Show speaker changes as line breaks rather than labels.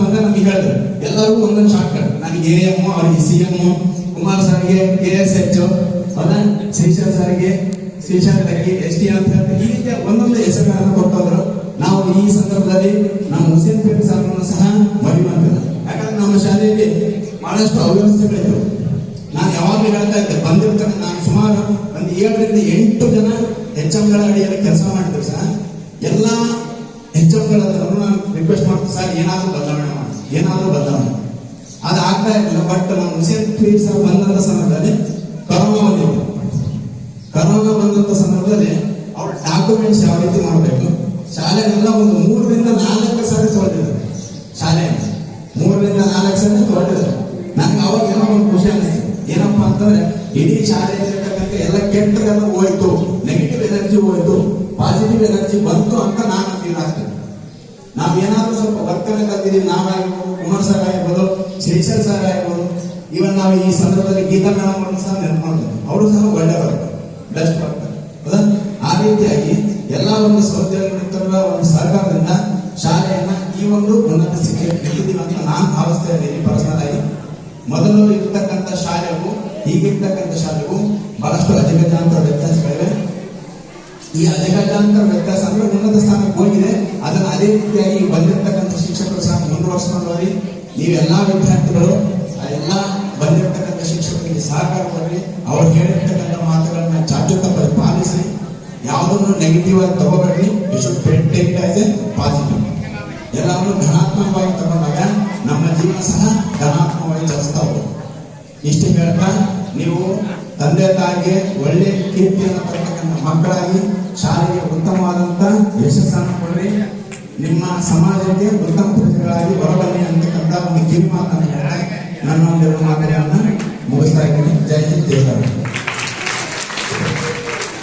ಬಂದ ನಮ್ಗೆ ಹೇಳಿದ್ರು ಎಲ್ಲರಿಗೂ ಒಂದೊಂದು ಶಾರ್ಟ್ ನನಗೆ ಎ ಎಂ ಅವ್ರಿಗೆ ಸಿ ಎಂ ಕುಮಾರ್ ಸರ್ಗೆ ಕೆ ಎಸ್ ಎಚ್ ಅಲ್ಲ ಶ್ರೀಶಾಂತ್ ಸರ್ಗೆ ಶ್ರೀಶಾಂತ್ ಸರ್ಗೆ, ಎಸ್ ಟಿ ಅಂತ. ಈ ರೀತಿಯ ಒಂದೊಂದು ಹೆಸರುಗಳನ್ನು ಕೊಟ್ಟವರು ನಾವು ಈ ಸಂದರ್ಭದಲ್ಲಿ ನಮ್ಮ ಹುಸೇನ್ ಪೇಟ್ ಸರ್ಗಳನ್ನು ಸಹ ಮರಿಬಂತಿಲ್ಲ ಯಾಕಂದ್ರೆ ನಮ್ಮ ಶಾಲೆಯಲ್ಲಿ ಬಹಳಷ್ಟು ಅವ್ಯವಸ್ಥೆಗಳಿದ್ದವು. ನಾನು ಯಾವಾಗಲೂ ಹೇಳ್ತಾ ಇದ್ದೆ, ಬಂದಿರ್ತಾರೆ. ನಾನು ಸುಮಾರು ಒಂದು ಏಳರಿಂದ ಎಂಟು ಜನ ಎಚ್ಗಳ ಅಡಿಯಲ್ಲಿ ಕೆಲಸ ಮಾಡಿದ್ರು ಸಹ. ಎಲ್ಲ ಎಚ್ ನಾನು ರಿಕ್ವೆಸ್ಟ್ ಮಾಡ್ತೀನಿ ಸರ್, ಏನಾದರೂ ಬದಲಾವಣೆ ಮಾಡಿ ಏನಾದರೂ ಬದಲಾವಣೆ. ಅದು ಆಗ್ತಾ ಇರಲಿಲ್ಲ ಬಟ್ ನಾವು ಹುಸೇನ್ ಸರ್ ಬಂದಂತ ಸಂದರ್ಭದಲ್ಲಿ ಕರೋನಾ ಬಂದಿತ್ತು. ಕರೋನಾ ಬಂದಂತ ಸಂದರ್ಭದಲ್ಲಿ ಅವ್ರ ಡಾಕ್ಯುಮೆಂಟ್ಸ್ ಯಾವ ರೀತಿ ಮಾಡಬೇಕು? ಶಾಲೆಗೆಲ್ಲ ಒಂದು ಮೂರರಿಂದ ನಾಲ್ಕು ಸಾರಿ ತೊಳೆದಿದ್ದಾರೆ ಶಾಲೆ ಮೂರರಿಂದ ನಾಲ್ಕು ಸಾರಿ ತೊಳೆದಿದ್ದಾರೆ ನನಗೆ ಅವಾಗ ಏನೋ ಒಂದು ಖುಷಿ ಅನಿಸ್ತು ಏನಪ್ಪಾ ಅಂತಂದ್ರೆ, ಇಡೀ ಶಾಲೆಯಲ್ಲಿ ಎಲ್ಲ ಕೆಟ್ಟದೆಲ್ಲ ಹೋಯ್ತು ನೆಗೆಟಿವ್ ಎನರ್ಜಿ ಹೋಯ್ತು. ಪಾಸಿಟಿವ್ ಎನರ್ಜಿ ಬಂತು ಅಂತ ನಾನು ಫೀಲ್ ಆಗ್ತೇನೆ. ನಾವೇನಾದ್ರೂ ಸ್ವಲ್ಪ ವರ್ತನೆ ಕಲ್ತಿದೀವಿ ನಾವಾಗಿರ್ಬೋದು ಕುಮಾರ್ ಸರ್ ಆಗಿರ್ಬೋದು ಶ್ರೀಶಲ್ ಸರ್ ಆಗಿರ್ಬೋದು ಇವನ್ ನಾವು ಈ ಸಂದರ್ಭದಲ್ಲಿ ಗೀತಾ ಮೇಡಮ್ ಸಹ ನೆನಪು ಅವರು ಸಹ ಒಳ್ಳೆ ಬರ್ತಾರೆ ಬೆಸ್ಟ್ ಬರ್ತಾರೆ ಹೌದಾ ಆ ರೀತಿಯಾಗಿ ಎಲ್ಲ ಒಂದು ಸೌದ್ಯೋಗಿತರ ಒಂದು ಸಹಕಾರದಿಂದ ಶಾಲೆಯನ್ನ ಈ ಒಂದು ಉನ್ನತ ಎತ್ತಿದೀವಿ ಅಂತ ನಾನು ಭಾವಿಸ್ತಾ ಇದ್ದೀನಿ ಪರ್ಸನಲ್ ಆಗಿ ಮೊದಲು ಇರ್ತಕ್ಕಂಥ ಶಾಲೆಗೂ, ಈಗಿರ್ತಕ್ಕಂಥ ಶಾಲೆಗೂ ಬಹಳಷ್ಟು ಅಜಗಜಾಂತರ ವ್ಯತ್ಯಾಸಗಳಿವೆ. ಈ ಅಜಗಜಾಂತರ ವ್ಯತ್ಯಾಸ ಅಂದ್ರೆ ಉನ್ನತ ಸ್ಥಾನಕ್ಕೆ ಹೋಗಿದೆ. ಅದನ್ನ ಅದೇ ರೀತಿಯಾಗಿ ಬಂದಿರತಕ್ಕಂಥ ಶಿಕ್ಷಕರು ಸಹ ಮುಂದುವರ್ಸ್ಕೊಂಡು ಹೋಗಿ ನೀವೆಲ್ಲಾ ವಿದ್ಯಾರ್ಥಿಗಳು ಎಲ್ಲ ಬಂದಿರತಕ್ಕಂಥ ಶಿಕ್ಷಕರಿಗೆ ಸಹಕಾರ ಕೊಡ್ರಿ. ಅವ್ರು ಹೇಳಿರ್ತಕ್ಕಂಥ ಮಾತುಗಳನ್ನ ಚಾಚುತ ಪಾಲಿಸಿ ಯಾವುದನ್ನು ನೆಗೆಟಿವ್ ಆಗಿ ಆಸ್ ಪಾಸಿಟಿವ್ ಎಲ್ಲವನ್ನು ಧನಾತ್ಮಕವಾಗಿ ತಗೊಂಡಾಗ ನಮ್ಮ ಜೀವನ ಸಹ ಧನಾತ್ಮಕವಾಗಿ ಚಲಿಸ್ತಾ ಹೋಗುತ್ತೆ. ಇಷ್ಟು ಹೇಳ್ತಾ, ನೀವು ತಂದೆ ತಾಯಿಗೆ ಒಳ್ಳೆ ಕೀರ್ತಿಯನ್ನು ತರತಕ್ಕಂಥ ಮಕ್ಕಳಾಗಿ ಶಾಲೆಗೆ ಉತ್ತಮವಾದಂತ ಯಶಸ್ಸನ್ನು ಕೊಡ್ರಿ. ನಿಮ್ಮ ಸಮಾಜಕ್ಕೆ ಉತ್ತಮ ಪ್ರಜೆಗಳಾಗಿ ಹೊರಬನ್ನಿ ಅಂತಕ್ಕಂಥ ಒಂದು ಕಿವಿ ಮಾತನ್ನು ಹೇಳಿ ನನ್ನ ಒಂದೆರಡು